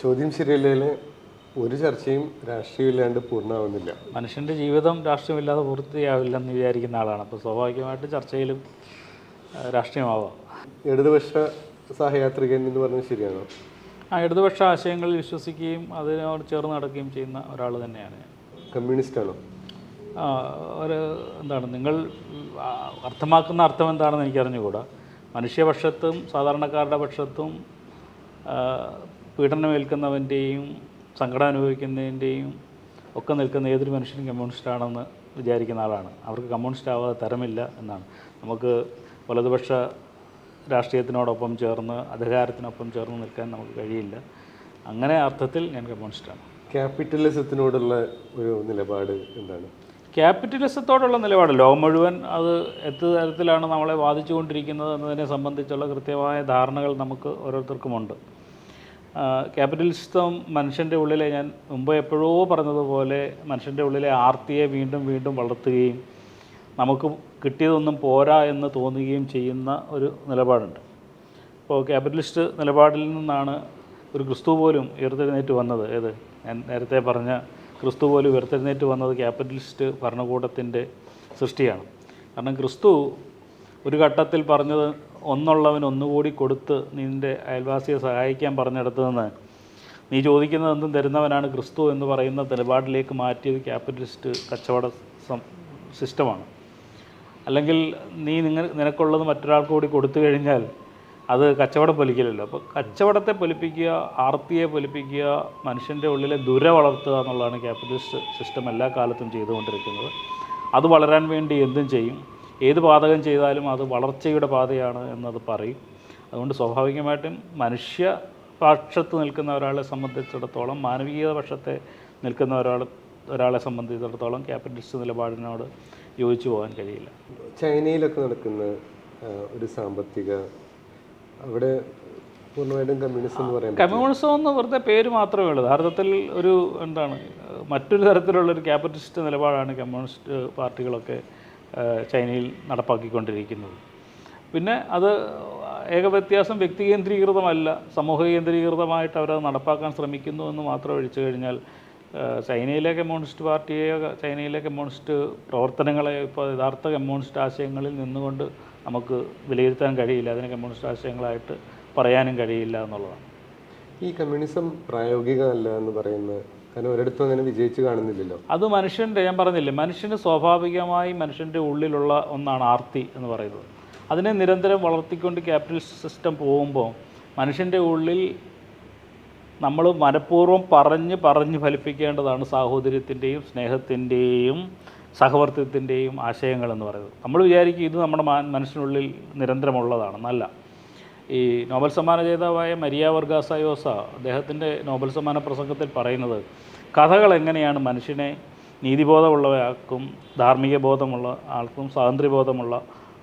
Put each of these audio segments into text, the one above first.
ചോദ്യം ശരിയല്ലേ ഒരു ചർച്ചയും രാഷ്ട്രീയമില്ലാണ്ട് പൂർണമാവുന്നില്ല. മനുഷ്യന്റെ ജീവിതം രാഷ്ട്രീയമില്ലാതെ പൂർത്തിയാവില്ലെന്ന് വിചാരിക്കുന്ന ആളാണ്. അപ്പോൾ സ്വാഭാവികമായിട്ട് ചർച്ചയിലും രാഷ്ട്രീയമാവാം. ഇടതുപക്ഷ സഹയാത്രികൻ എന്ന് പറഞ്ഞത് ശരിയാണോ? ആ ഇടതുപക്ഷ ആശയങ്ങളിൽ വിശ്വസിക്കുകയും അതിനോട് ചേർന്ന് നടക്കുകയും ചെയ്യുന്ന ഒരാൾ തന്നെയാണ് ഞാൻ. കമ്മ്യൂണിസ്റ്റ് ആണോ ആ, ഒരു എന്താണ് നിങ്ങൾ അർത്ഥമാക്കുന്ന അർത്ഥം എന്താണെന്ന് എനിക്കറിഞ്ഞുകൂടാ. മനുഷ്യപക്ഷത്തും സാധാരണക്കാരുടെ പക്ഷത്തും പീഡനമേൽക്കുന്നവന്റെയും സങ്കടം അനുഭവിക്കുന്നതിന്റെയും ഒക്കെ നിൽക്കുന്ന ഏതൊരു മനുഷ്യനും കമ്മ്യൂണിസ്റ്റാണെന്ന് വിചാരിക്കുന്ന ആളാണ്. അവർക്ക് കമ്മ്യൂണിസ്റ്റ് ആവാതെ തരമില്ല എന്നാണ്. നമുക്ക് വലതുപക്ഷ രാഷ്ട്രീയത്തിനോടൊപ്പം ചേർന്ന് അധികാരത്തിനൊപ്പം ചേർന്ന് നിൽക്കാൻ നമുക്ക് കഴിയില്ല. അങ്ങനെ അർത്ഥത്തിൽ ഞാൻ കമ്മ്യൂണിസ്റ്റാണ് ക്യാപിറ്റലിസത്തിനോടുള്ള ഒരു നിലപാട് എന്താണ്? ക്യാപിറ്റലിസത്തോടുള്ള നിലപാട്. ലോകം മുഴുവൻ അത് എത്ര തരത്തിലാണ് നമ്മളെ ബാധിച്ചുകൊണ്ടിരിക്കുന്നത് എന്നതിനെ സംബന്ധിച്ചുള്ള കൃത്യമായ ധാരണകൾ നമുക്ക് ഓരോരുത്തർക്കുമുണ്ട്. ആ, ക്യാപിറ്റലിസം മനുഷ്യന്റെ ഉള്ളിലെ ഞാൻ മുമ്പ് എപ്പോഴോ പറഞ്ഞതുപോലെ മനുഷ്യന്റെ ഉള്ളിലെ ആർത്തിയെ വീണ്ടും വീണ്ടും വളർത്തുകയും നമുക്ക് കിട്ടിയതൊന്നും പോരാ എന്ന് തോന്നുകയും ചെയ്യുന്ന ഒരു നിലപാടുണ്ട്. ഇപ്പോൾ ക്യാപിറ്റലിസ്റ്റ് നിലപാടിൽ നിന്നാണ് ഒരു ക്രിസ്തു പോലും ഉയർത്തെഴുന്നേറ്റ് വന്നത്. ഏത്? ഞാൻ നേരത്തെ പറഞ്ഞ ക്രിസ്തു പോലും ഉയർത്തെഴുന്നേറ്റ് വന്നത് ക്യാപിറ്റലിസ്റ്റ് ഭരണകൂടത്തിന്റെ സൃഷ്ടിയാണ്. കാരണം ക്രിസ്തു ഒരു ഘട്ടത്തിൽ പറഞ്ഞത് ഒന്നുള്ളവൻ ഒന്നുകൂടി കൊടുത്ത് നിന്റെ അയൽവാസിയെ സഹായിക്കാൻ പറഞ്ഞെടുത്തു നിന്ന് നീ ചോദിക്കുന്നത് എന്തും തരുന്നവനാണ് ക്രിസ്തു എന്ന് പറയുന്ന നിലപാടിലേക്ക് മാറ്റിയത് ക്യാപിറ്റലിസ്റ്റ് കച്ചവട സിസ്റ്റമാണ്. അല്ലെങ്കിൽ നീ നിങ്ങൾ നിനക്കുള്ളത് മറ്റൊരാൾക്ക് കൂടി കൊടുത്തു കഴിഞ്ഞാൽ അത് കച്ചവടം പൊലിക്കലല്ലോ. അപ്പോൾ കച്ചവടത്തെ പൊലിപ്പിക്കുക ആർത്തിയെ പൊലിപ്പിക്കുക മനുഷ്യന്റെ ഉള്ളിലെ ദുര വളർത്തുക എന്നുള്ളതാണ് ക്യാപിറ്റലിസ്റ്റ് സിസ്റ്റം എല്ലാ കാലത്തും ചെയ്തുകൊണ്ടിരിക്കുന്നത്. അത് വളരാൻ വേണ്ടി എന്തും ചെയ്യും. ഏത് പാതകം ചെയ്താലും അത് വളർച്ചയുടെ പാതയാണ് എന്നത് പറയും. അതുകൊണ്ട് സ്വാഭാവികമായിട്ടും മനുഷ്യ പക്ഷത്ത് നിൽക്കുന്ന ഒരാളെ സംബന്ധിച്ചിടത്തോളം മാനവികത പക്ഷത്തെ നിൽക്കുന്ന ഒരാൾ ഒരാളെ സംബന്ധിച്ചിടത്തോളം ക്യാപിറ്റലിസ്റ്റ് നിലപാടിനോട് യോജിച്ചു പോകാൻ കഴിയില്ല. ചൈനയിലൊക്കെ നടക്കുന്ന ഒരു സാമ്പത്തിക അവിടെ പൂർണമായിട്ടും കമ്മ്യൂണിസം എന്ന് പറയുന്നത് കമ്മ്യൂണിസം എന്ന് വെറുതെ പേര് മാത്രമേ ഉള്ളൂ. യഥാർത്ഥത്തിൽ ഒരു എന്താണ് മറ്റൊരു തരത്തിലുള്ള ഒരു ക്യാപിറ്റലിസ്റ്റ് നിലപാടാണ് കമ്മ്യൂണിസ്റ്റ് പാർട്ടികളൊക്കെ ചൈനയിൽ നടപ്പാക്കിക്കൊണ്ടിരിക്കുന്നത്. പിന്നെ അത് ഏക വ്യത്യാസം വ്യക്തി കേന്ദ്രീകൃതമല്ല. സമൂഹ കേന്ദ്രീകൃതമായിട്ട് അവരത് നടപ്പാക്കാൻ ശ്രമിക്കുന്നു എന്ന് മാത്രം ഒഴിച്ചു കഴിഞ്ഞാൽ ചൈനയിലെ കമ്മ്യൂണിസ്റ്റ് പാർട്ടിയെ ചൈനയിലെ കമ്മ്യൂണിസ്റ്റ് പ്രവർത്തനങ്ങളെ ഇപ്പോൾ യഥാർത്ഥ കമ്മ്യൂണിസ്റ്റ് ആശയങ്ങളിൽ നിന്നുകൊണ്ട് നമുക്ക് വിലയിരുത്താൻ കഴിയില്ല. അതിന് കമ്മ്യൂണിസ്റ്റ് ആശയങ്ങളായിട്ട് പറയാനും കഴിയില്ല എന്നുള്ളതാണ്. ഈ കമ്മ്യൂണിസം പ്രായോഗികമല്ല എന്ന് പറയുന്ന കാരണം ഒരിടത്തും അങ്ങനെ വിജയിച്ച് കാണുന്നില്ലല്ലോ. അത് മനുഷ്യന്റെ ഞാൻ പറഞ്ഞില്ലേ മനുഷ്യന് സ്വാഭാവികമായി മനുഷ്യന്റെ ഉള്ളിലുള്ള ഒന്നാണ് ആർത്തി എന്ന് പറയുന്നത്. അതിനെ നിരന്തരം വളർത്തിക്കൊണ്ട് ക്യാപിറ്റൽ സിസ്റ്റം പോകുമ്പോൾ മനുഷ്യന്റെ ഉള്ളിൽ നമ്മൾ മനഃപൂർവം പറഞ്ഞ് പറഞ്ഞ് ഫലിപ്പിക്കേണ്ടതാണ് സാഹോദര്യത്തിന്റെയും സ്നേഹത്തിന്റെയും സഹവർത്തിത്വത്തിന്റെയും ആശയങ്ങൾ എന്ന് പറയുന്നത്. നമ്മൾ വിചാരിക്കും ഇത് നമ്മുടെ മനുഷ്യനുള്ളിൽ നിരന്തരമുള്ളതാണ്. നല്ല. ഈ നോബൽ സമ്മാന ജേതാവായ മരിയ വർഗാസയോസ അദ്ദേഹത്തിന്റെ നോബൽ സമ്മാന പ്രസംഗത്തിൽ പറയുന്നത് കഥകൾ എങ്ങനെയാണ് മനുഷ്യനെ നീതിബോധമുള്ളവയാക്കും ധാർമ്മിക ബോധമുള്ള ആൾക്കും സ്വാതന്ത്ര്യബോധമുള്ള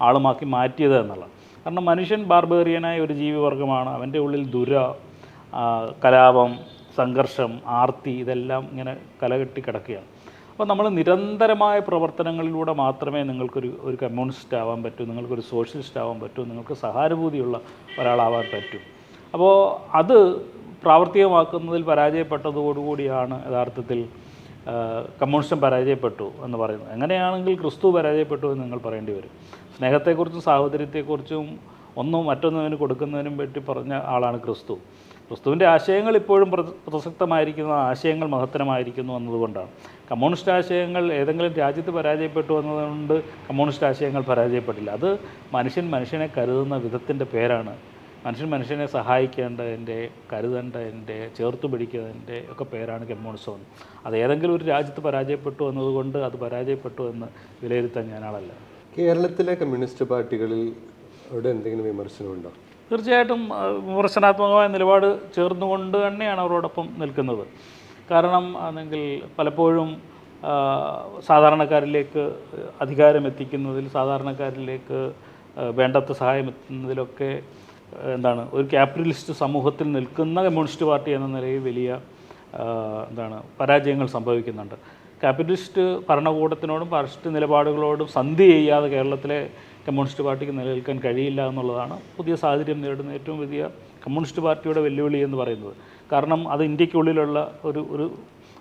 ആളുമാക്കി മാറ്റിയത് എന്നുള്ളത്. കാരണം മനുഷ്യൻ ബാർബേറിയനായ ഒരു ജീവിവർഗമാണ്. അവന്റെ ഉള്ളിൽ ദുര കലാപം സംഘർഷം ആർത്തി ഇതെല്ലാം ഇങ്ങനെ കലകെട്ടി കിടക്കുകയാണ്. അപ്പോൾ നമ്മൾ നിരന്തരമായ പ്രവർത്തനങ്ങളിലൂടെ മാത്രമേ നിങ്ങൾക്കൊരു ഒരു കമ്മ്യൂണിസ്റ്റ് ആവാൻ പറ്റൂ നിങ്ങൾക്കൊരു സോഷ്യലിസ്റ്റ് ആവാൻ പറ്റൂ നിങ്ങൾക്ക് സഹാനുഭൂതിയുള്ള ഒരാളാവാൻ പറ്റൂ. അപ്പോൾ അത് പ്രാവർത്തികമാക്കുന്നതിൽ പരാജയപ്പെട്ടതോടുകൂടിയാണ് യഥാർത്ഥത്തിൽ കമ്മ്യൂണിസം പരാജയപ്പെട്ടു എന്ന് പറയുന്നത്. എങ്ങനെയാണെങ്കിൽ ക്രിസ്തു പരാജയപ്പെട്ടു എന്ന് നിങ്ങൾ പറയേണ്ടി വരും. സ്നേഹത്തെക്കുറിച്ചും സാഹോദര്യത്തെക്കുറിച്ചും ഒന്നും മറ്റൊന്നിനും കൊടുക്കുന്നതിനും പറ്റി പറഞ്ഞ ആളാണ് ക്രിസ്തു. ക്രിസ്തുവിന്റെ ആശയങ്ങൾ ഇപ്പോഴും പ്ര- പ്രസക്തമായിരിക്കുന്ന ആശയങ്ങൾ മഹത്തരമായിരിക്കുന്നു എന്നതുകൊണ്ടാണ്. കമ്മ്യൂണിസ്റ്റ് ആശയങ്ങൾ ഏതെങ്കിലും രാജ്യത്ത് പരാജയപ്പെട്ടു എന്നതുകൊണ്ട് കമ്മ്യൂണിസ്റ്റ് ആശയങ്ങൾ പരാജയപ്പെട്ടില്ല. അത് മനുഷ്യൻ മനുഷ്യനെ കരുതുന്ന വിധത്തിന്റെ പേരാണ്. മനുഷ്യൻ മനുഷ്യനെ സഹായിക്കേണ്ടതിന്റെ കരുതേണ്ടതിന്റെ ചേർത്ത് പിടിക്കുന്നതിന്റെ ഒക്കെ പേരാണ് കമ്മ്യൂണിസം അത് ഏതെങ്കിലും ഒരു രാജ്യത്ത് പരാജയപ്പെട്ടു എന്നതുകൊണ്ട് അത് പരാജയപ്പെട്ടു എന്ന് വിലയിരുത്താൻ ഞാനാളല്ല. കേരളത്തിലെ കമ്മ്യൂണിസ്റ്റ് പാർട്ടികളിൽ അവിടെ എന്തെങ്കിലും വിമർശനമുണ്ടോ? തീർച്ചയായിട്ടും വിമർശനാത്മകമായ നിലപാട് ചേർന്നുകൊണ്ട് തന്നെയാണ് അവരോടൊപ്പം നിൽക്കുന്നത്. കാരണം അല്ലെങ്കിൽ പലപ്പോഴും സാധാരണക്കാരിലേക്ക് അധികാരം എത്തിക്കുന്നതിൽ സാധാരണക്കാരിലേക്ക് ആ, വേണ്ടത്ര സഹായം എത്തുന്നതിലൊക്കെ എന്താണ് ഒരു ക്യാപിറ്റലിസ്റ്റ് സമൂഹത്തിൽ നിൽക്കുന്ന കമ്മ്യൂണിസ്റ്റ് പാർട്ടി എന്ന നിലയിൽ വലിയ എന്താണ് പരാജയങ്ങൾ സംഭവിക്കുന്നുണ്ട്. ക്യാപിറ്റലിസ്റ്റ് ഭരണകൂടത്തിനോടും പാർട്ടി നിലപാടുകളോടും സന്ധി ചെയ്യാതെ കേരളത്തിലെ കമ്മ്യൂണിസ്റ്റ് പാർട്ടിക്ക് നിലനിൽക്കാൻ കഴിയില്ല എന്നുള്ളതാണ് പുതിയ സാഹചര്യം നേരിടുന്ന ഏറ്റവും വലിയ കമ്മ്യൂണിസ്റ്റ് പാർട്ടിയുടെ വെല്ലുവിളി എന്ന് പറയുന്നത്. കാരണം അത് ഇന്ത്യക്കുള്ളിലുള്ള ഒരു ഒരു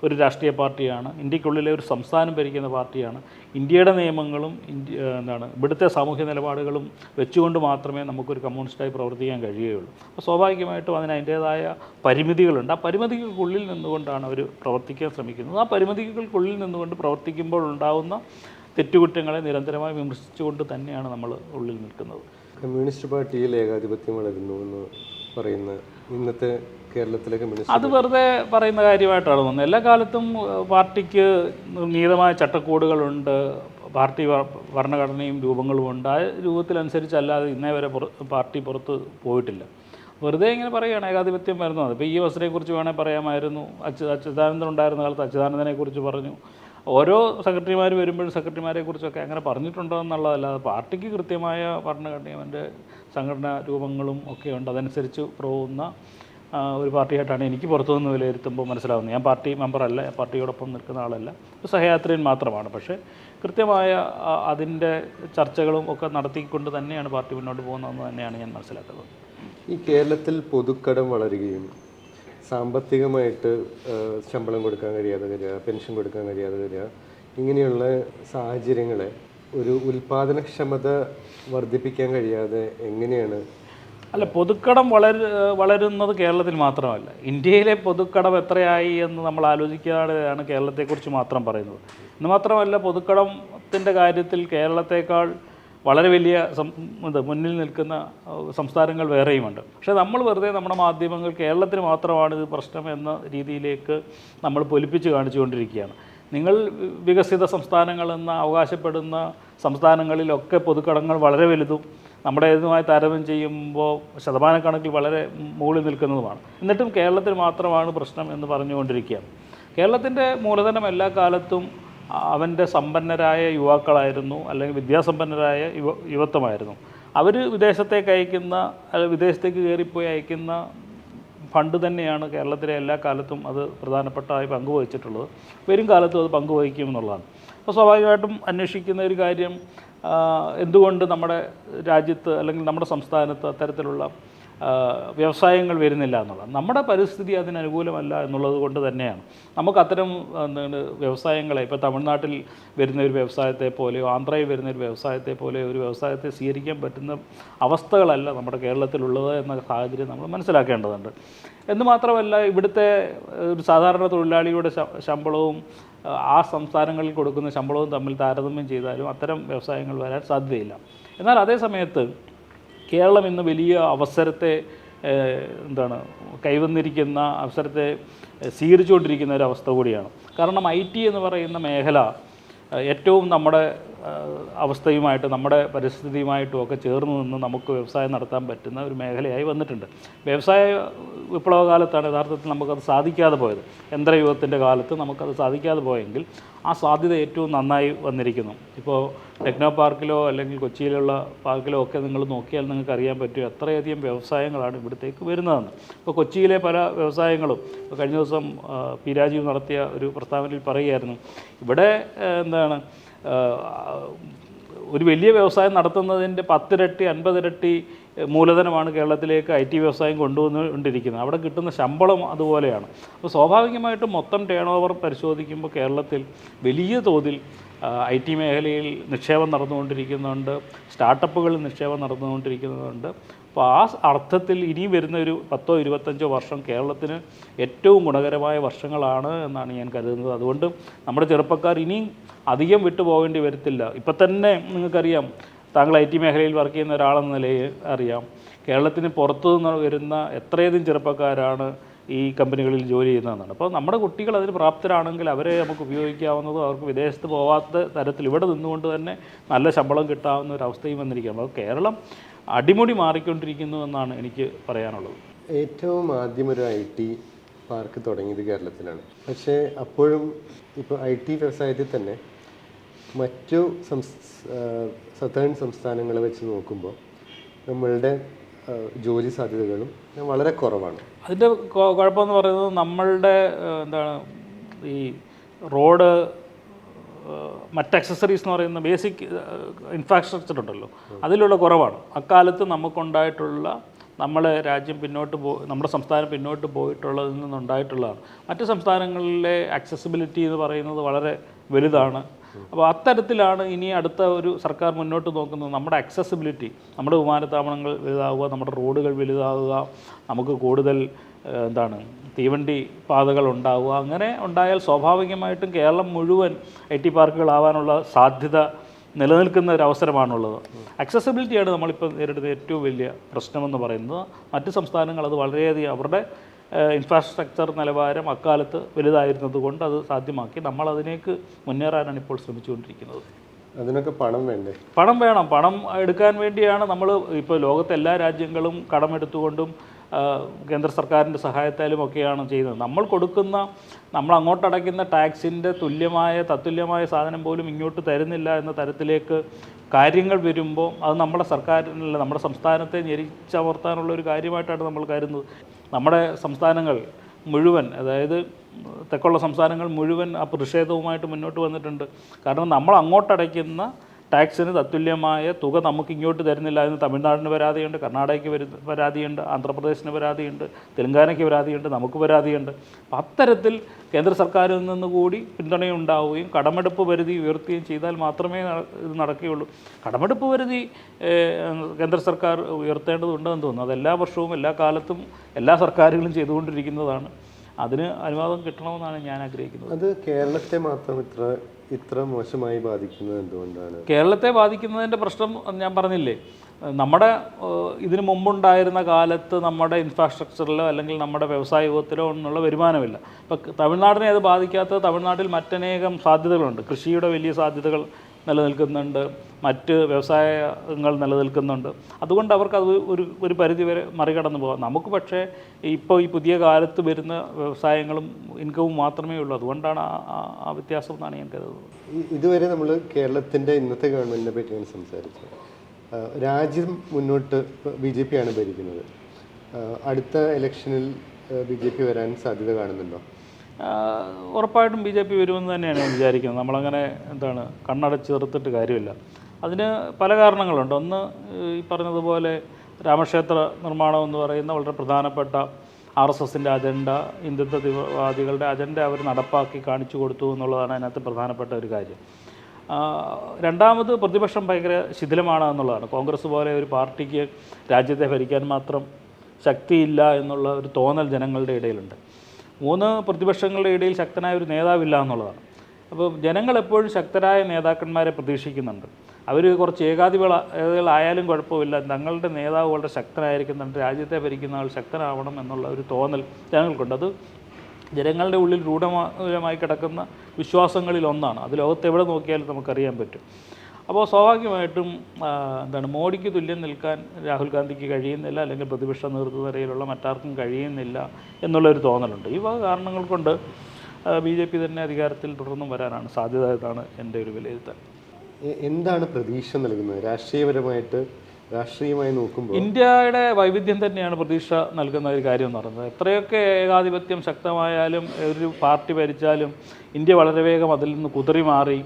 ഒരു രാഷ്ട്രീയ പാർട്ടിയാണ്. ഇന്ത്യക്കുള്ളിലെ ഒരു സംസ്ഥാനം ഭരിക്കുന്ന പാർട്ടിയാണ്. ഇന്ത്യയുടെ നിയമങ്ങളും ഇന്ത്യ എന്താണ് ഇവിടുത്തെ സാമൂഹ്യ നിലപാടുകളും വെച്ചുകൊണ്ട് മാത്രമേ നമുക്കൊരു കമ്മ്യൂണിസ്റ്റായി പ്രവർത്തിക്കാൻ കഴിയുകയുള്ളൂ. അപ്പോൾ സ്വാഭാവികമായിട്ടും അതിന് അതിന്റേതായ പരിമിതികളുണ്ട്. ആ പരിമിതികൾക്കുള്ളിൽ നിന്നുകൊണ്ടാണ് അവർ പ്രവർത്തിക്കാൻ ശ്രമിക്കുന്നത്. ആ പരിമിതികൾക്കുള്ളിൽ നിന്നുകൊണ്ട് പ്രവർത്തിക്കുമ്പോൾ ഉണ്ടാകുന്ന തെറ്റുകുറ്റങ്ങളെ നിരന്തരമായി വിമർശിച്ചുകൊണ്ട് തന്നെയാണ് നമ്മൾ ഉള്ളിൽ നിൽക്കുന്നത്. കമ്മ്യൂണിസ്റ്റ് പാർട്ടിയിൽ ഏകാധിപത്യം വളരുന്നു എന്ന് പറയുന്ന ഇന്നത്തെ കേരളത്തിലെ കമ്മ്യൂണിസ്റ്റ് അത് വെറുതെ പറയുന്ന കാര്യമായിട്ടാണ് തോന്നുന്നത്. എല്ലാ കാലത്തും പാർട്ടിക്ക് നിയതമായ ചട്ടക്കൂടുകളുണ്ട്. പാർട്ടി ഭരണഘടനയും രൂപങ്ങളും ഉണ്ട്. ആ രൂപത്തിലനുസരിച്ചല്ലാതെ ഇന്നേ വരെ പാർട്ടി പുറത്ത് പോയിട്ടില്ല. വെറുതെ ഇങ്ങനെ പറയുകയാണ് ഏകാധിപത്യം വരുന്നത്. ഇപ്പോൾ ഈ അവസരയെക്കുറിച്ച് വേണേൽ പറയാമായിരുന്നു. അച്യു അച്യുതാനന്ദൻ ഉണ്ടായിരുന്ന കാലത്ത് അച്യുതാനന്ദനെക്കുറിച്ച് പറഞ്ഞു. ഓരോ സെക്രട്ടറിമാർ വരുമ്പോഴും സെക്രട്ടറിമാരെ കുറിച്ചൊക്കെ അങ്ങനെ പറഞ്ഞിട്ടുണ്ടോ എന്നുള്ളതല്ലാതെ പാർട്ടിക്ക് കൃത്യമായ ഭരണഘടനയും അതിന്റെ സംഘടനാ രൂപങ്ങളും ഒക്കെ ഉണ്ട്. അതനുസരിച്ച് പോകുന്ന ഒരു പാർട്ടിയായിട്ടാണ് എനിക്ക് പുറത്തുനിന്ന് വിലയിരുത്തുമ്പോൾ മനസ്സിലാവുന്നത്. ഞാൻ പാർട്ടി മെമ്പറല്ല പാർട്ടിയോടൊപ്പം നിൽക്കുന്ന ആളല്ല. ഒരു സഹയാത്രികൻ മാത്രമാണ്. പക്ഷേ കൃത്യമായ അതിന്റെ ചർച്ചകളും ഒക്കെ നടത്തിക്കൊണ്ട് തന്നെയാണ് പാർട്ടി മുന്നോട്ട് പോകുന്നതെന്ന് തന്നെയാണ് ഞാൻ മനസ്സിലാക്കുന്നത്. ഈ കേരളത്തിൽ പൊതുക്കടം വളരുകയും സാമ്പത്തികമായിട്ട് ശമ്പളം കൊടുക്കാൻ കഴിയാതെ വരിക പെൻഷൻ കൊടുക്കാൻ കഴിയാതെ വരിക ഇങ്ങനെയുള്ള സാഹചര്യങ്ങളെ ഒരു ഉൽപാദനക്ഷമത വർദ്ധിപ്പിക്കാൻ കഴിയാതെ എങ്ങനെയാണ്? അല്ല പൊതുക്കടം വളര വളരുന്നത് കേരളത്തിൽ മാത്രമല്ല. ഇന്ത്യയിലെ പൊതുക്കടം എത്രയായി എന്ന് നമ്മൾ ആലോചിക്കാതെയാണ് കേരളത്തെക്കുറിച്ച് മാത്രം പറയുന്നത്. എന്ന് മാത്രമല്ല പൊതുക്കടത്തിന്റെ കാര്യത്തിൽ കേരളത്തെക്കാൾ വളരെ വലിയ ഇത് മുന്നിൽ നിൽക്കുന്ന സംസ്ഥാനങ്ങൾ വേറെയുമുണ്ട്. പക്ഷേ നമ്മൾ വെറുതെ നമ്മുടെ മാധ്യമങ്ങൾ കേരളത്തിന് മാത്രമാണ് ഇത് പ്രശ്നം എന്ന രീതിയിലേക്ക് നമ്മൾ പൊലിപ്പിച്ച് കാണിച്ചുകൊണ്ടിരിക്കുകയാണ്. നിങ്ങൾ വികസിത സംസ്ഥാനങ്ങളെന്ന് അവകാശപ്പെടുന്ന സംസ്ഥാനങ്ങളിലൊക്കെ പൊതുക്കടങ്ങൾ വളരെ വലുതും നമ്മുടെ ഇതുമായി താരതമ്യം ചെയ്യുമ്പോൾ ശതമാനക്കണക്കിൽ വളരെ മുകളിൽ നിൽക്കുന്നതുമാണ്. എന്നിട്ടും കേരളത്തിന് മാത്രമാണ് പ്രശ്നം എന്ന് പറഞ്ഞുകൊണ്ടിരിക്കുകയാണ്. കേരളത്തിന്റെ മൂലധനം എല്ലാ കാലത്തും അവന്റെ സമ്പന്നരായ യുവാക്കളായിരുന്നു അല്ലെങ്കിൽ വിദ്യാസമ്പന്നരായ യുവ യുവത്വമായിരുന്നു. അവർ വിദേശത്തേക്ക് അയക്കുന്ന വിദേശത്തേക്ക് കയറിപ്പോയി അയക്കുന്ന ഫണ്ട് തന്നെയാണ് കേരളത്തിലെ എല്ലാ കാലത്തും അത് പ്രധാനപ്പെട്ടതായി പങ്കുവഹിച്ചിട്ടുള്ളത്. വരും കാലത്തും അത് പങ്കുവഹിക്കും എന്നുള്ളതാണ്. അപ്പോൾ സ്വാഭാവികമായിട്ടും അന്വേഷിക്കുന്ന ഒരു കാര്യം എന്തുകൊണ്ട് നമ്മുടെ രാജ്യത്ത് അല്ലെങ്കിൽ നമ്മുടെ സംസ്ഥാനത്ത് അത്തരത്തിലുള്ള വ്യവസായങ്ങൾ വരുന്നില്ല എന്നുള്ളത്. നമ്മുടെ പരിസ്ഥിതി അതിന് അനുകൂലമല്ല എന്നുള്ളത് കൊണ്ട് തന്നെയാണ്. നമുക്ക് അത്തരം വ്യവസായങ്ങളെ ഇപ്പോൾ തമിഴ്നാട്ടിൽ വരുന്ന ഒരു വ്യവസായത്തെ പോലെയോ ആന്ധ്രയിൽ വരുന്ന ഒരു വ്യവസായത്തെ പോലെയോ ഒരു വ്യവസായത്തെ സ്വീകരിക്കാൻ പറ്റുന്ന അവസ്ഥകളല്ല നമ്മുടെ കേരളത്തിലുള്ളത് എന്ന സാഹചര്യം നമ്മൾ മനസ്സിലാക്കേണ്ടതുണ്ട്. എന്ന് മാത്രമല്ല ഇവിടുത്തെ ഒരു സാധാരണ തൊഴിലാളിയുടെ ശമ്പളവും ആ സംസ്ഥാനങ്ങളിൽ കൊടുക്കുന്ന ശമ്പളവും തമ്മിൽ താരതമ്യം ചെയ്താലും അത്തരം വ്യവസായങ്ങൾ വരാൻ സാധ്യതയില്ല. എന്നാൽ അതേ സമയത്ത് കേരളം ഇന്ന് വലിയ അവസരത്തെ എന്താണ് കൈവന്നിരിക്കുന്ന അവസരത്തെ സ്വീകരിച്ചുകൊണ്ടിരിക്കുന്ന ഒരു അവസ്ഥ കൂടിയാണ്. കാരണം ഐ ടി എന്ന് പറയുന്ന മേഖല ഏറ്റവും നമ്മുടെ അവസ്ഥയുമായിട്ട് നമ്മുടെ പരിസ്ഥിതിയുമായിട്ടും ഒക്കെ ചേർന്ന് നിന്ന് നമുക്ക് വ്യവസായം നടത്താൻ പറ്റുന്ന ഒരു മേഖലയായി വന്നിട്ടുണ്ട്. വ്യവസായ വിപ്ലവകാലത്താണ് യഥാർത്ഥത്തിൽ നമുക്കത് സാധിക്കാതെ പോയത്. യന്ത്രയുഗത്തിന്റെ കാലത്ത് നമുക്കത് സാധിക്കാതെ പോയെങ്കിൽ ആ സാധ്യത ഏറ്റവും നന്നായി വന്നിരിക്കുന്നു. ഇപ്പോൾ ടെക്നോ പാർക്കിലോ അല്ലെങ്കിൽ കൊച്ചിയിലുള്ള പാർക്കിലോ ഒക്കെ നിങ്ങൾ നോക്കിയാൽ നിങ്ങൾക്ക് അറിയാൻ പറ്റും എത്രയധികം വ്യവസായങ്ങളാണ് ഇവിടത്തേക്ക് വരുന്നതെന്ന്. ഇപ്പോൾ കൊച്ചിയിലെ പല വ്യവസായങ്ങളും കഴിഞ്ഞ ദിവസം പി രാജീവ് നടത്തിയ ഒരു പ്രസ്താവനയിൽ പറയുകയായിരുന്നു. ഇവിടെ എന്താണ് ഒരു വലിയ വ്യവസായം നടത്തുന്നതിന്റെ പത്തിരട്ടി അൻപതിരട്ടി മൂലധനമാണ് കേരളത്തിലേക്ക് ഐ ടി വ്യവസായം കൊണ്ടുവന്നുകൊണ്ടിരിക്കുന്നത്. അവിടെ കിട്ടുന്ന ശമ്പളം അതുപോലെയാണ്. അപ്പോൾ സ്വാഭാവികമായിട്ടും മൊത്തം ടേൺ ഓവർ പരിശോധിക്കുമ്പോൾ കേരളത്തിൽ വലിയ തോതിൽ ഐ ടി മേഖലയിൽ നിക്ഷേപം നടന്നുകൊണ്ടിരിക്കുന്നുണ്ട് സ്റ്റാർട്ടപ്പുകളിൽ നിക്ഷേപം നടന്നുകൊണ്ടിരിക്കുന്നുണ്ട്. അപ്പോൾ ആ അർത്ഥത്തിൽ ഇനി വരുന്ന ഒരു പത്തോ ഇരുപത്തഞ്ചോ വർഷം കേരളത്തിന് ഏറ്റവും ഗുണകരമായ വർഷങ്ങളാണ് എന്നാണ് ഞാൻ കരുതുന്നത്. അതുകൊണ്ട് നമ്മുടെ ചെറുപ്പക്കാർ ഇനിയും അധികം വിട്ടുപോകേണ്ടി വരത്തില്ല. ഇപ്പം തന്നെ നിങ്ങൾക്കറിയാം താങ്കൾ ഐ ടി മേഖലയിൽ വർക്ക് ചെയ്യുന്ന ഒരാളെന്ന നിലയിൽ അറിയാം കേരളത്തിന് പുറത്തു നിന്ന് വരുന്ന എത്രയധികം ചെറുപ്പക്കാരാണ് ഈ കമ്പനികളിൽ ജോലി ചെയ്യുന്നതെന്നാണ്. അപ്പോൾ നമ്മുടെ കുട്ടികൾ അതിന് പ്രാപ്തരാണെങ്കിൽ അവരെ നമുക്ക് ഉപയോഗിക്കാവുന്നതും അവർക്ക് വിദേശത്ത് പോവാത്ത തരത്തിൽ ഇവിടെ നിന്നുകൊണ്ട് തന്നെ നല്ല ശമ്പളം കിട്ടാവുന്ന ഒരു അവസ്ഥയും വന്നിരിക്കുകയാണ്. അപ്പോൾ കേരളം അടിമുടി മാറിക്കൊണ്ടിരിക്കുന്നു എന്നാണ് എനിക്ക് പറയാനുള്ളത്. ഏറ്റവും ആദ്യം ഒരു ഐ ടി പാർക്ക് തുടങ്ങിയത് കേരളത്തിലാണ്. പക്ഷേ അപ്പോഴും ഇപ്പോൾ ഐ ടി വ്യവസായത്തിൽ തന്നെ മറ്റു സതേൺ സംസ്ഥാനങ്ങളെ വെച്ച് നോക്കുമ്പോൾ നമ്മളുടെ ജോലി സാധ്യതകളും വളരെ കുറവാണ്. അതിന്റെ കുഴപ്പമെന്ന് പറയുന്നത് നമ്മളുടെ എന്താണ് ഈ റോഡ് മറ്റ് അക്സസറീസ് എന്ന് പറയുന്ന ബേസിക് ഇൻഫ്രാസ്ട്രക്ചർ ഉണ്ടല്ലോ. അതിലുള്ള കുറവാണ്. അക്കാലത്ത് നമുക്കുണ്ടായിട്ടുള്ള നമ്മൾ രാജ്യം പിന്നോട്ട് പോ നമ്മുടെ സംസ്ഥാനം പിന്നോട്ട് പോയിട്ടുള്ളതിൽ നിന്നുണ്ടായിട്ടുള്ളതാണ്. മറ്റ് സംസ്ഥാനങ്ങളിലെ ആക്സസിബിലിറ്റി എന്ന് പറയുന്നത് വളരെ വലുതാണ്. അപ്പോൾ അത്തരത്തിലാണ് ഇനി അടുത്ത ഒരു സർക്കാർ മുന്നോട്ട് നോക്കുന്നത് നമ്മുടെ അക്സസിബിലിറ്റി നമ്മുടെ വിമാനത്താവളങ്ങൾ വലുതാവുക നമ്മുടെ റോഡുകൾ വലുതാവുക നമുക്ക് കൂടുതൽ എന്താണ് തീവണ്ടി പാതകൾ ഉണ്ടാവുക അങ്ങനെ ഉണ്ടായാൽ സ്വാഭാവികമായിട്ടും കേരളം മുഴുവൻ ഐ ടി പാർക്കുകളാവാനുള്ള സാധ്യത നിലനിൽക്കുന്ന ഒരു അവസരമാണുള്ളത്. അക്സസിബിലിറ്റിയാണ് നമ്മളിപ്പോൾ നേരിടുന്ന ഏറ്റവും വലിയ പ്രശ്നമെന്ന് പറയുന്നത്. മറ്റ് സംസ്ഥാനങ്ങൾ അത് വളരെയധികം അവരുടെ ഇൻഫ്രാസ്ട്രക്ചർ നിലവാരം അക്കാലത്ത് വലുതായിരുന്നത് കൊണ്ട് അത് സാധ്യമാക്കി. നമ്മൾ അതിലേക്ക് മുന്നേറാനാണ് ഇപ്പോൾ ശ്രമിച്ചുകൊണ്ടിരിക്കുന്നത്. അതിനൊക്കെ പണം വേണ്ടേ? പണം വേണം. പണം എടുക്കാൻ വേണ്ടിയാണ് നമ്മൾ ഇപ്പോൾ ലോകത്തെ എല്ലാ രാജ്യങ്ങളും കടമെടുത്തുകൊണ്ടും കേന്ദ്ര സർക്കാരിന്റെ സഹായത്താലും ഒക്കെയാണ് ചെയ്യുന്നത്. നമ്മൾ കൊടുക്കുന്ന നമ്മൾ അങ്ങോട്ട് അടയ്ക്കുന്ന ടാക്സിന്റെ തുല്യമായ തത്തുല്യമായ സാധനം പോലും ഇങ്ങോട്ട് തരുന്നില്ല എന്ന തരത്തിലേക്ക് കാര്യങ്ങൾ വരുമ്പോൾ അത് നമ്മുടെ സർക്കാരിനല്ല നമ്മുടെ സംസ്ഥാനത്തെ ഞെരിച്ചമർത്താനുള്ള ഒരു കാര്യമായിട്ടാണ് നമ്മൾ കരുതുന്നത്. നമ്മുടെ സംസ്ഥാനങ്ങൾ മുഴുവൻ അതായത് തെക്കുള്ള സംസ്ഥാനങ്ങൾ മുഴുവൻ ആ പ്രതിഷേധവുമായിട്ട് മുന്നോട്ട് വന്നിട്ടുണ്ട്. കാരണം നമ്മൾ അങ്ങോട്ടടയ്ക്കുന്ന ടാക്സിന് തത്തുല്യമായ തുക നമുക്ക് ഇങ്ങോട്ട് തരുന്നില്ല എന്ന് തമിഴ്നാടിന് പരാതിയുണ്ട് കർണാടകയ്ക്ക് വരു പരാതിയുണ്ട് ആന്ധ്രാപ്രദേശിന് പരാതിയുണ്ട് തെലങ്കാനയ്ക്ക് പരാതിയുണ്ട് നമുക്ക് പരാതിയുണ്ട്. അപ്പം അത്തരത്തിൽ കേന്ദ്ര സർക്കാരിൽ നിന്ന് കൂടി പിന്തുണയുണ്ടാവുകയും കടമെടുപ്പ് പരിധി ഉയർത്തുകയും ചെയ്താൽ മാത്രമേ ഇത് നടക്കുകയുള്ളൂ. കടമെടുപ്പ് പരിധി കേന്ദ്ര സർക്കാർ ഉയർത്തേണ്ടതുണ്ടെന്ന് തോന്നുന്നു. അതെല്ലാ വർഷവും എല്ലാ കാലത്തും എല്ലാ സർക്കാരുകളും ചെയ്തുകൊണ്ടിരിക്കുന്നതാണ്. അതിന് അനുവാദം കിട്ടണമെന്നാണ് ഞാൻ ആഗ്രഹിക്കുന്നത്. അത് കേരളത്തെ മാത്രം ഇത്ര ഇത്ര മോശമായി ബാധിക്കുന്നത് എന്തുകൊണ്ടാണ്? കേരളത്തെ ബാധിക്കുന്നതിന്റെ പ്രശ്നം ഞാൻ പറഞ്ഞില്ലേ നമ്മുടെ ഇതിനു മുമ്പുണ്ടായിരുന്ന കാലത്ത് നമ്മുടെ ഇൻഫ്രാസ്ട്രക്ചറിലോ അല്ലെങ്കിൽ നമ്മുടെ വ്യവസായ യുഗത്തിലോ ഒന്നുള്ള വരുമാനമില്ല. ഇപ്പം തമിഴ്നാടിനെ അത് ബാധിക്കാത്തത് തമിഴ്നാട്ടിൽ മറ്റനേകം സാധ്യതകളുണ്ട്. കൃഷിയുടെ വലിയ സാധ്യതകൾ നിലനിൽക്കുന്നുണ്ട്. മറ്റ് വ്യവസായങ്ങൾ നിലനിൽക്കുന്നുണ്ട്. അതുകൊണ്ട് അവർക്ക് അത് ഒരു ഒരു പരിധിവരെ മറികടന്നു പോകാം. നമുക്ക് പക്ഷേ ഇപ്പോൾ ഈ പുതിയ കാലത്ത് വരുന്ന വ്യവസായങ്ങളും ഇൻകവും മാത്രമേ ഉള്ളൂ. അതുകൊണ്ടാണ് ആ- വ്യത്യാസം എന്നാണ് ഞാൻ കരുതുന്നത്. ഇതുവരെ നമ്മൾ കേരളത്തിന്റെ ഇന്നത്തെ ഗവൺമെന്റിനെ പറ്റിയാണ് സംസാരിച്ചത്. രാജ്യം മുന്നോട്ട് ബി ജെ പി ആണ് ഭരിക്കുന്നത്. അടുത്ത ഇലക്ഷനിൽ ബി ജെ പി വരാൻ സാധ്യത കാണുന്നുണ്ടോ? ഉറപ്പായിട്ടും ബി ജെ പി വരുമെന്ന് തന്നെയാണ് ഞാൻ വിചാരിക്കുന്നത്. നമ്മളങ്ങനെ എന്താണ് കണ്ണടച്ച് തീർത്തിട്ട് കാര്യമില്ല. അതിന് പല കാരണങ്ങളുണ്ട്. ഒന്ന് ഈ പറഞ്ഞതുപോലെ രാമക്ഷേത്ര നിർമ്മാണം എന്ന് പറയുന്ന വളരെ പ്രധാനപ്പെട്ട ആർ എസ് എസിന്റെ അജണ്ട ഹിന്ദുത്വവാദികളുടെ അജണ്ട അവർ നടപ്പാക്കി കാണിച്ചു കൊടുത്തു എന്നുള്ളതാണ് അതിനകത്ത് പ്രധാനപ്പെട്ട ഒരു കാര്യം. രണ്ടാമത് പ്രതിപക്ഷം ഭയങ്കര ശിഥിലമാണ് എന്നുള്ളതാണ്. കോൺഗ്രസ് പോലെ ഒരു പാർട്ടിക്ക് രാജ്യത്തെ ഭരിക്കാൻ മാത്രം ശക്തിയില്ല എന്നുള്ള ഒരു തോന്നൽ ജനങ്ങളുടെ ഇടയിലുണ്ട്. മൂന്ന് പ്രതിപക്ഷങ്ങളുടെ ഇടയിൽ ശക്തനായ ഒരു നേതാവില്ല എന്നുള്ളതാണ്. അപ്പോൾ ജനങ്ങൾ എപ്പോഴും ശക്തരായ നേതാക്കന്മാരെ പ്രതീക്ഷിക്കുന്നുണ്ട്. അവർ കുറച്ച് ഏകാധിപതികളായാലും കുഴപ്പമില്ല. തങ്ങളുടെ നേതാവ് വളരെ ശക്തനായിരിക്കുന്നുണ്ട്. രാജ്യത്തെ ഭരിക്കുന്ന ആൾ ശക്തനാവണം എന്നുള്ള ഒരു തോന്നൽ ജനങ്ങൾക്കുണ്ട്. അത് ജനങ്ങളുടെ ഉള്ളിൽ രൂഢമായി കിടക്കുന്ന വിശ്വാസങ്ങളിൽ ഒന്നാണ്. അത് ലോകത്തെവിടെ നോക്കിയാലും നമുക്കറിയാൻ പറ്റും. അപ്പോൾ സ്വാഭാവികമായിട്ടും എന്താണ് മോഡിക്ക് തുല്യം നിൽക്കാൻ രാഹുൽ ഗാന്ധിക്ക് കഴിയുന്നില്ല അല്ലെങ്കിൽ പ്രതിപക്ഷ നേതൃത്വനിരയിലുള്ള മറ്റാർക്കും കഴിയുന്നില്ല എന്നുള്ളൊരു തോന്നലുണ്ട്. ഈ വക കാരണങ്ങൾ കൊണ്ട് ബി ജെ പി തന്നെ അധികാരത്തിൽ തുടർന്നും വരാനാണ് സാധ്യത എന്നാണ് എന്റെ ഒരു വിലയിരുത്തൽ. എന്താണ് പ്രതീക്ഷ നൽകുന്നത്? രാഷ്ട്രീയപരമായിട്ട് രാഷ്ട്രീയമായി നോക്കുമ്പോൾ? ഇന്ത്യയുടെ വൈവിധ്യം തന്നെയാണ് പ്രതീക്ഷ നൽകുന്ന ഒരു കാര്യം എന്ന് പറയുന്നത്. എത്രയൊക്കെ ഏകാധിപത്യം ശക്തമായാലും ഒരു പാർട്ടി ഭരിച്ചാലും ഇന്ത്യ വളരെ വേഗം അതിൽ നിന്ന് കുതിറി മാറി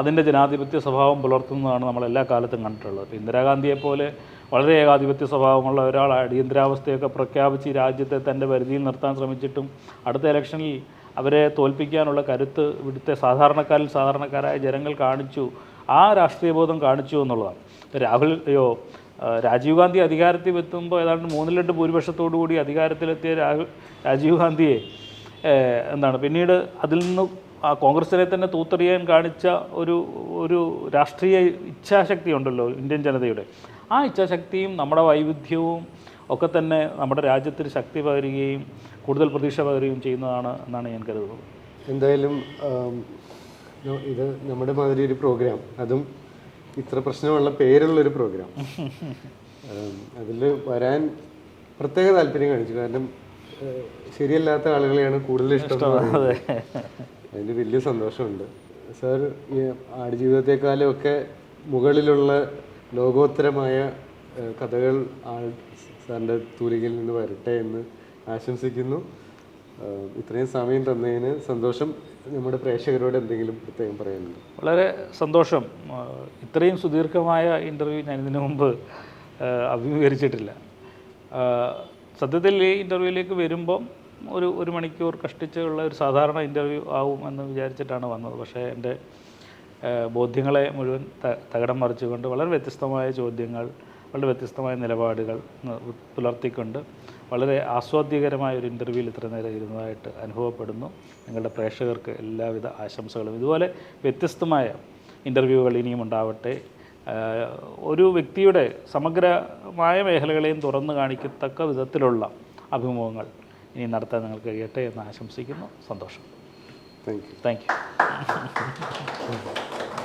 അതിന്റെ ജനാധിപത്യ സ്വഭാവം പുലർത്തുന്നതാണ് നമ്മൾ എല്ലാ കാലത്തും കണ്ടിട്ടുള്ളത്. ഇപ്പോൾ ഇന്ദിരാഗാന്ധിയെപ്പോലെ വളരെ ഏകാധിപത്യ സ്വഭാവമുള്ള ഒരാൾ അടിയന്തരാവസ്ഥയൊക്കെ പ്രഖ്യാപിച്ച് രാജ്യത്തെ തന്റെ പരിധിയിൽ നിർത്താൻ ശ്രമിച്ചിട്ടും അടുത്ത ഇലക്ഷനിൽ അവരെ തോൽപ്പിക്കാനുള്ള കരുത്ത് ഇവിടുത്തെ സാധാരണക്കാരിൽ സാധാരണക്കാരായ ജനങ്ങൾ കാണിച്ചു. ആ രാഷ്ട്രീയബോധം കാണിച്ചു എന്നുള്ളതാണ്. രാഹുൽ അയ്യോ രാജീവ് ഗാന്ധി അധികാരത്തിൽ എത്തുമ്പോൾ ഏതാണ്ട് മൂന്നിൽ രണ്ട് ഭൂരിപക്ഷത്തോടു കൂടി അധികാരത്തിലെത്തിയ രാഹുൽ രാജീവ് ഗാന്ധിയെ എന്താണ് പിന്നീട് അതിൽ നിന്ന് ആ കോൺഗ്രസിനെ തന്നെ തൂത്തെറിയാൻ കാണിച്ച ഒരു ഒരു രാഷ്ട്രീയ ഇച്ഛാശക്തി ഉണ്ടല്ലോ ഇന്ത്യൻ ജനതയുടെ. ആ ഇച്ഛാശക്തിയും നമ്മുടെ വൈവിധ്യവും ഒക്കെ തന്നെ നമ്മുടെ രാജ്യത്തിന് ശക്തി പകരുകയും കൂടുതൽ പ്രതീക്ഷ പകരുകയും ചെയ്യുന്നതാണ് എന്നാണ് ഞാൻ കരുതുന്നത്. എന്തായാലും ഇത് നമ്മുടെ മാതിരി ഒരു പ്രോഗ്രാം. അതും ഇത്ര പ്രശ്നമുള്ള പേരുള്ളൊരു പ്രോഗ്രാം. അതിൽ വരാൻ പ്രത്യേക താല്പര്യം കാണിച്ചു. കാരണം ശരിയല്ലാത്ത ആളുകളെയാണ് കൂടുതൽ ഇഷ്ടം. അതിൽ വലിയ സന്തോഷമുണ്ട്. സാർ ഈ ആടുജീവിതത്തെക്കാളും ഒക്കെ മുകളിലുള്ള ലോകോത്തരമായ കഥകൾ ആൾ സാറിന്റെ തൂലികയിൽ നിന്ന് വരട്ടെ എന്ന് ആശംസിക്കുന്നു. ഇത്രയും സമയം തന്നതിന് സന്തോഷം. നമ്മുടെ പ്രേക്ഷകരോട് എന്തെങ്കിലും പ്രത്യേകം പറയുന്നുണ്ട് വളരെ സന്തോഷം. ഇത്രയും സുദീർഘമായ ഇന്റർവ്യൂ ഞാൻ ഇതിനു മുമ്പ് അഭിമുഖീകരിച്ചിട്ടില്ല. സത്യത്തിൽ ഈ ഇന്റർവ്യൂവിലേക്ക് വരുമ്പം ഒരു ഒരു മണിക്കൂർ കഷ്ടിച്ചുള്ള ഒരു സാധാരണ ഇന്റർവ്യൂ ആവും എന്ന് വിചാരിച്ചിട്ടാണ് വന്നത്. പക്ഷേ എന്റെ ബോധ്യങ്ങളെ മുഴുവൻ തകടം മറിച്ചുകൊണ്ട് വളരെ വ്യത്യസ്തമായ ചോദ്യങ്ങൾ വളരെ വ്യത്യസ്തമായ നിലപാടുകൾ പുലർത്തിക്കൊണ്ട് വളരെ ആസ്വാദ്യകരമായ ഒരു ഇന്റർവ്യൂവിൽ ഇത്ര നേരം ഇരുന്നതായിട്ട് അനുഭവപ്പെടുന്നു. നിങ്ങളുടെ പ്രേക്ഷകർക്ക് എല്ലാവിധ ആശംസകളും. ഇതുപോലെ വ്യത്യസ്തമായ ഇന്റർവ്യൂകൾ ഇനിയും ഉണ്ടാവട്ടെ. ഒരു വ്യക്തിയുടെ സമഗ്രമായ മേഖലകളെയും തുറന്നു കാണിക്കത്തക്ക വിധത്തിലുള്ള അഭിമുഖങ്ങൾ ഇനി നടത്താൻ നിങ്ങൾക്ക് കഴിയട്ടെ എന്ന് ആശംസിക്കുന്നു. സന്തോഷം. Thank you thank you